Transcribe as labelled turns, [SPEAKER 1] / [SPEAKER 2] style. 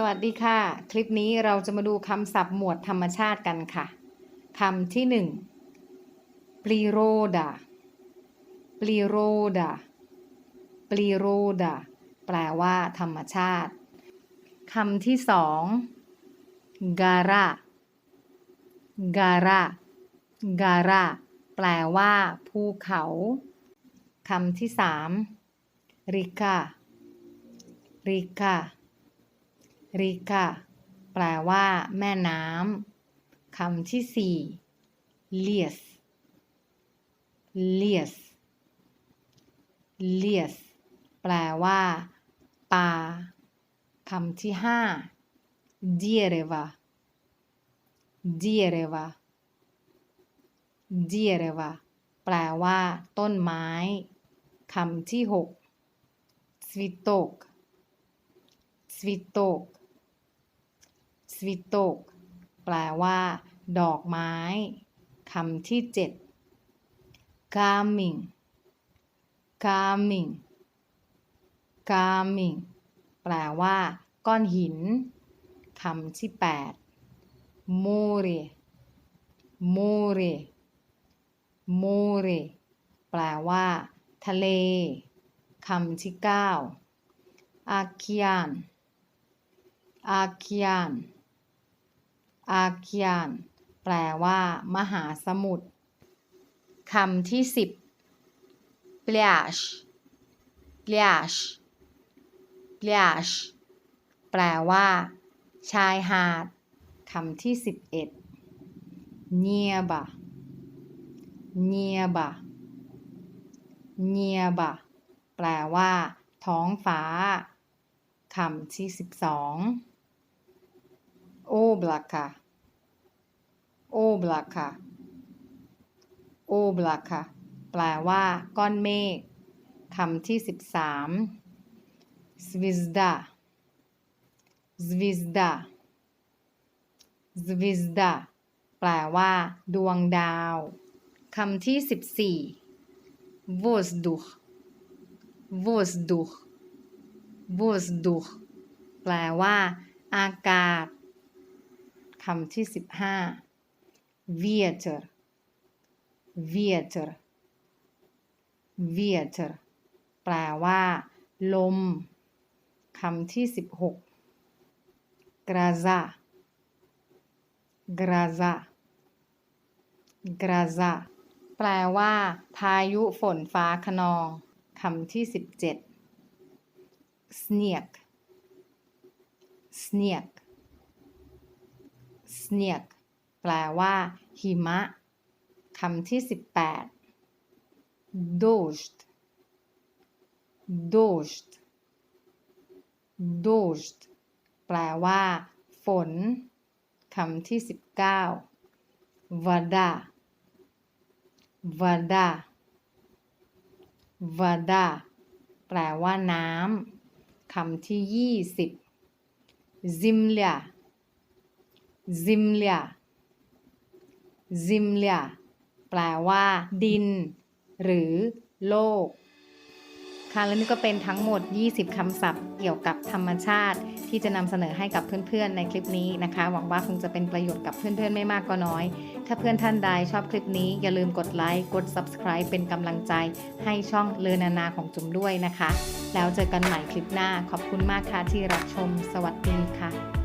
[SPEAKER 1] สวัสดีค่ะ คลิปนี้เราจะมาดูคำศัพท์หมวดธรรมชาติกันค่ะคำที่หนึ่ง pliroda pliroda pliroda แปลว่า ธรรมชาติคำที่สอง gara gara gara แปลว่าภูเขาคำที่สาม rika rika ริกา ริกะแปลว่า แม่น้ำคำที่สี่เลียสเลียสเลียสแปลว่าป่าคำที่ห้าเดียเรวาเดียเรวาเดียเรวาแปลว่า ต้นไม้คำที่หกสวิตโตกสวิตโตก สวิโตก แปลว่า ดอกไม้คำที่เจ็ด coming coming coming แปลว่า ก้อนหินคำที่แปด more more more แปลว่า ทะเลคำที่เก้าอาเคียนอาเคียน อาเคียน แปลว่า มหาสมุทร คำที่สิบ pляж pляж pляж แปลว่า ชายหาด คำที่สิบเอ็ด небо небо небо แปลว่า ท้องฟ้า คำที่สิบสอง облака облака облака แปลว่า ก้อนเมฆ คำที่สิบสาม звезда звезда звезда แปลว่า ดวงดาว คำที่สิบสี่ воздух воздух воздух แปลว่า อากาศ ค คำที่สิบห้า Vieter Vieter Vieter แปลว่า ลมคำที่สิบหก Graza Graza Graza แปลว่า พายุฝนฟ้าขนองคำที่สิบเจ็ด Sneak Sneak sneak แปลว่า หิมะคำที่ 18 dost dost dost แปลว่า ฝนคำที่ 19 vada vada vada แปลว่าน้ำคำที่ 20 zimlia Zimlia Zimlia แปลว่า ดิน หรือ โลก ค่ะและนี่ก็เป็นทั้งหมด 20 คำศัพท์ เกี่ยวกับธรรมชาติ ที่จะนำเสนอให้กับเพื่อนๆ ในคลิปนี้นะคะ หวังว่าคงจะเป็นประโยชน์กับเพื่อนๆ ไม่มากก็น้อย ถ้าเพื่อนท่านใดชอบคลิปนี้ อย่าลืมกดไลค์ กด subscribe เป็นกำลังใจ ให้ช่องเลนานาของจุ๋มด้วยนะคะ แล้วเจอกันใหม่คลิปหน้า ขอบคุณมากค่ะที่รับชม สวัสดีค่ะ